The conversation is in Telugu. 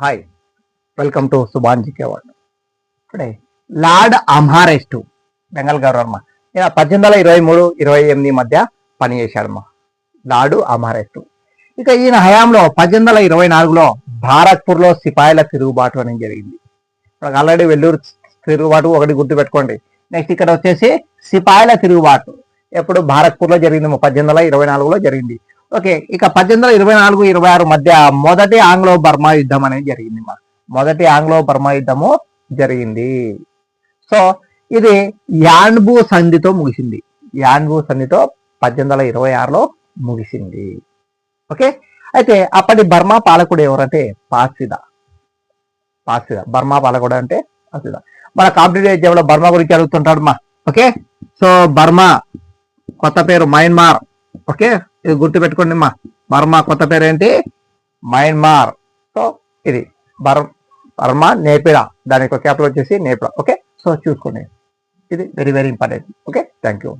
Hi welcome to Subhan GK వాళ్ళు ఇప్పుడే లార్డ్ అమ్హారెస్ట్ బెంగాల్ గవర్నర్మ ఈయన పద్దెనిమిది వందల ఇరవై మూడు ఇరవై ఎనిమిది మధ్య పనిచేశాడమ్మా లార్డు అమ్హారెస్ట్ ఇక ఈయన హయాంలో పద్దెనిమిది వందల ఇరవై నాలుగులో భారత్పూర్లో సిపాయిల తిరుగుబాటు అనేది జరిగింది. మనకు ఆల్రెడీ వెల్లూరు తిరుగుబాటు ఒకటి గుర్తుపెట్టుకోండి నెక్స్ట్ ఇక్కడ వచ్చేసి సిపాయిల తిరుగుబాటు. ఎప్పుడు భారత్పూర్లో జరిగింది పద్దెనిమిది వందల ఇరవై నాలుగులో జరిగింది. ఓకే ఇక పద్దెనిమిది వందల ఇరవై నాలుగు ఇరవై ఆరు మధ్య మొదటి ఆంగ్లో బర్మా యుద్ధం అనేది జరిగింది మా. మొదటి ఆంగ్లో బర్మా యుద్ధము జరిగింది. సో ఇది యాన్బు సంధితో ముగిసింది. యాన్బు సంధితో పద్దెనిమిది వందల ఇరవై ఆరులో ముగిసింది. ఓకే అయితే అప్పటి బర్మా పాలకుడు ఎవరంటే పాసిద. పాసిద బర్మా పాలకుడు అంటే పాసిద. మన కాంపిటేటివ్ ఎగ్జామ్లో బర్మా గురించి అడుగుతుంటాడు మా. ఓకే సో బర్మా కొత్త పేరు మయన్మార్. ఓకే? ఇది గుర్తు పెట్టుకోండి మా బర్మా కొత్త పేరు ఏంటి మయన్మార్ సో ఇది బర్ బర్మా నేపిడా. దానికి క్యాపిటల్ వచ్చేసి నేపిడా. ఓకే? సో చూసుకోండి. ఇది very very important okay? Thank you